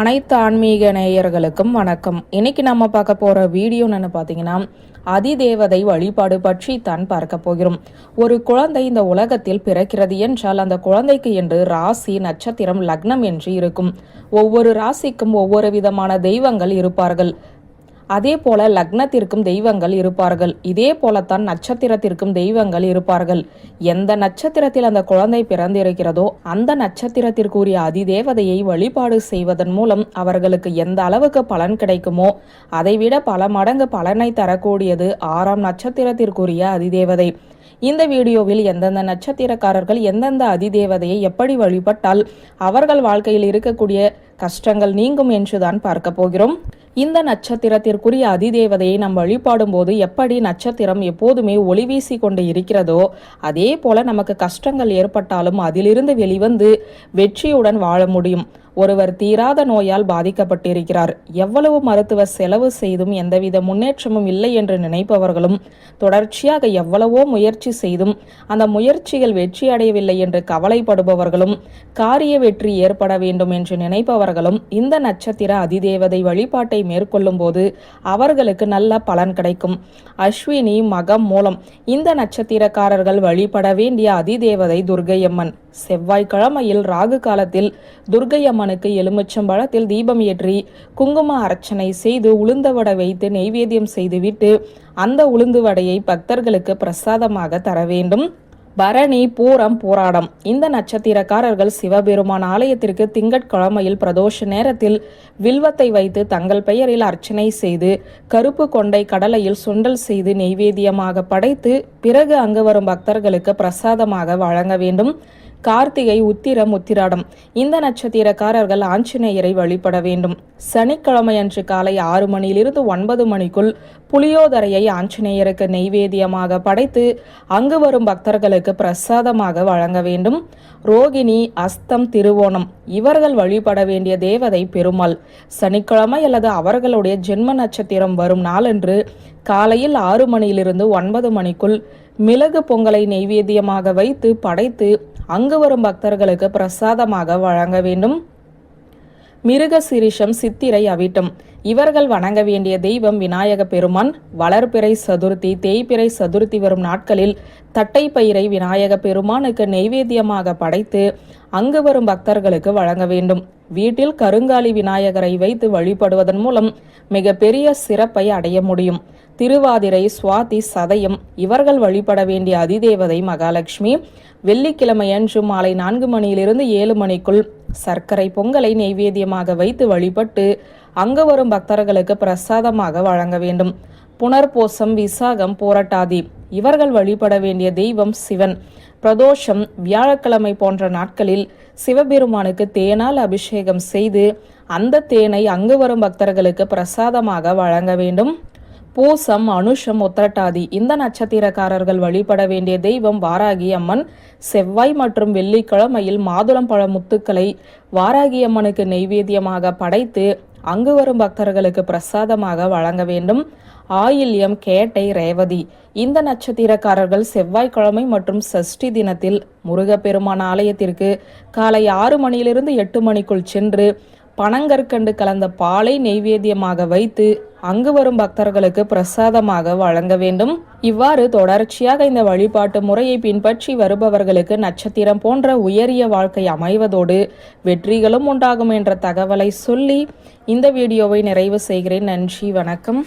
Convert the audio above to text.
அனைத்து ஆன்மீக நேயர்களுக்கும் வணக்கம். இன்னைக்கு நம்ம பார்க்க போற வீடியோ என்னன்னு பார்த்தீங்கன்னா அதிதேவதை வழிபாடு பற்றி தான் பார்க்க போகிறோம். ஒரு குழந்தை இந்த உலகத்தில் பிறக்கிறது என்றால் அந்த குழந்தைக்கு என்று ராசி நட்சத்திரம் லக்னம் என்று இருக்கும். ஒவ்வொரு ராசிக்கும் ஒவ்வொரு விதமான தெய்வங்கள் இருப்பார்கள். அதே போல லக்னத்திற்கும் தெய்வங்கள் இருப்பார்கள். இதே போலத்தான் நட்சத்திரத்திற்கும் தெய்வங்கள் இருப்பார்கள். எந்த நட்சத்திரத்தில் அந்த குழந்தை பிறந்திருக்கிறதோ அந்த நட்சத்திரத்திற்குரிய அதிதேவதையை வழிபாடு செய்வதன் மூலம் அவர்களுக்கு எந்த அளவுக்கு பலன் கிடைக்குமோ அதைவிட பல மடங்கு பலனை தரக்கூடியது ஆறாம் நட்சத்திரத்திற்குரிய அதிதேவதை. இந்த வீடியோவில் எந்தெந்த நட்சத்திரக்காரர்கள் எந்தெந்த அதிதேவதையை எப்படி வழிபட்டால் அவர்கள் வாழ்க்கையில் இருக்கக்கூடிய கஷ்டங்கள் நீங்கும் என்றுதான் பார்க்க போகிறோம். இந்த நட்சத்திரத்திற்குரிய அதிதேவதையை நாம் வழிபாடும் போது எப்படி நட்சத்திரம் எப்போதுமே ஒளி வீசி கொண்டு இருக்கிறதோ அதே போல நமக்கு கஷ்டங்கள் ஏற்பட்டாலும் அதிலிருந்து வெளிவந்து வெற்றியுடன் வாழ முடியும். ஒருவர் தீராத நோயால் பாதிக்கப்பட்டிருக்கிறார். எவ்வளவு மருத்துவ செலவு செய்தும் எந்தவித முன்னேற்றமும் இல்லை என்று நினைப்பவர்களும் தொடர்ச்சியாக எவ்வளவோ முயற்சி செய்தும் அந்த முயற்சிகள் வெற்றி அடையவில்லை என்று கவலைப்படுபவர்களும் காரிய வெற்றி ஏற்பட வேண்டும் என்று மற்றவர்களும் இந்த நட்சத்திர அதிதேவதை வழிபாட்டை மேற்கொள்ளும் போது அவர்களுக்கு நல்ல பலன் கிடைக்கும். அஸ்வினி மகம் மூலம் இந்த நட்சத்திரக்காரர்கள் வழிபட வேண்டிய அதிதேவதை துர்கையம்மன். செவ்வாய்க்கிழமையில் ராகு காலத்தில் துர்கையம்மனுக்கு எலுமிச்சம்பழத்தில் தீபம் ஏற்றி குங்கும அர்ச்சனை செய்து உளுந்த வடை வைத்து நெய்வேத்தியம் செய்துவிட்டு அந்த உளுந்து வடையை பக்தர்களுக்கு பிரசாதமாக தர வேண்டும். பரணி பூரம் போராடம். இந்த நட்சத்திரக்காரர்கள் சிவபெருமான் ஆலயத்திற்கு திங்கட்கிழமையில் பிரதோஷ நேரத்தில் வில்வத்தை வைத்து தங்கள் பெயரில் அர்ச்சனை செய்து கருப்பு கொண்டை கடலையில் சுண்டல் செய்து நெய்வேத்தியமாக படைத்து பிறகு அங்கு வரும் பக்தர்களுக்கு பிரசாதமாக வழங்க வேண்டும். கார்த்திகை உத்திரம் உத்திராடம். இந்த நட்சத்திரக்காரர்கள் ஆஞ்சநேயரை வழிபட வேண்டும். சனிக்கிழமை அன்று காலை ஆறு மணியிலிருந்து ஒன்பது மணிக்குள் புளியோதரையை ஆஞ்சநேயருக்கு நெய்வேதியமாக படைத்து அங்கு வரும் பக்தர்களுக்கு பிரசாதமாக வழங்க வேண்டும். ரோகிணி அஸ்தம் திருவோணம் இவர்கள் வழிபட வேண்டிய தேவதை பெருமாள். சனிக்கிழமை அல்லது அவர்களுடைய ஜென்ம நட்சத்திரம் வரும் நாளன்று காலையில் ஆறு மணியிலிருந்து ஒன்பது மணிக்குள் மிளகு பொங்கலை நெய்வேத்தியமாக வைத்து படைத்து அங்கு வரும் பக்தர்களுக்கு பிரசாதமாக வழங்க வேண்டும். மிருக சிரிஷம் சித்திரை அவிட்டம். இவர்கள் வணங்க வேண்டிய தெய்வம் விநாயக பெருமான். வளர்பிறை சதுர்த்தி தேய்பிறை சதுர்த்தி வரும் நாட்களில் தட்டை பயிரை விநாயக பெருமானுக்கு நெய்வேத்தியமாக படைத்து அங்கு வரும் பக்தர்களுக்கு வழங்க வேண்டும். வீட்டில் கருங்காலி விநாயகரை வைத்து வழிபடுவதன் மூலம் மிகப்பெரிய சிறப்பை அடைய முடியும். திருவாதிரை சுவாதி சதயம் இவர்கள் வழிபட வேண்டிய அதிதேவதை மகாலட்சுமி. வெள்ளிக்கிழமையன்று மாலை நான்கு மணியிலிருந்து ஏழு மணிக்குள் சர்க்கரை பொங்கலை நெய்வேத்தியமாக வைத்து வழிபட்டு அங்கு வரும் பக்தர்களுக்கு பிரசாதமாக வழங்க வேண்டும். புனர்போசம் விசாகம் போராட்டாதி இவர்கள் வழிபட வேண்டிய தெய்வம் சிவன். பிரதோஷம் வியாழக்கிழமை போன்ற நாட்களில் சிவபெருமானுக்கு தேனால் அபிஷேகம் செய்து அந்த தேனை அங்கு வரும் பக்தர்களுக்கு பிரசாதமாக வழங்க வேண்டும். பூசம் அனுஷம் உத்திரட்டாதி. இந்த நட்சத்திரக்காரர்கள் வழிபட வேண்டிய தெய்வம் வாராகி அம்மன் செவ்வாய் மற்றும் வெள்ளிக்கிழமையில் மாதுளம் பழ முத்துக்களை வாராகி அம்மனுக்கு நெய்வேத்தியமாக படைத்து அங்கு வரும் பக்தர்களுக்கு பிரசாதமாக வழங்க வேண்டும். ஆயில்யம் கேட்டை ரேவதி. இந்த நட்சத்திரக்காரர்கள் செவ்வாய்க்கிழமை மற்றும் சஷ்டி தினத்தில் முருகப்பெருமான் ஆலயத்திற்கு காலை ஆறு மணியிலிருந்து எட்டு மணிக்குள் சென்று பனங்கற்கண்டு கலந்த பாலை நெய்வேத்தியமாக வைத்து அங்கு வரும் பக்தர்களுக்கு பிரசாதமாக வழங்க வேண்டும். இவ்வாறு தொடர்ச்சியாக இந்த வழிபாட்டு முறையை பின்பற்றி வருபவர்களுக்கு நட்சத்திரம் போன்ற உயரிய வாழ்க்கை அமைவதோடு வெற்றிகளும் உண்டாகும் என்ற தகவலை சொல்லி இந்த வீடியோவை நிறைவு செய்கிறேன். நன்றி வணக்கம்.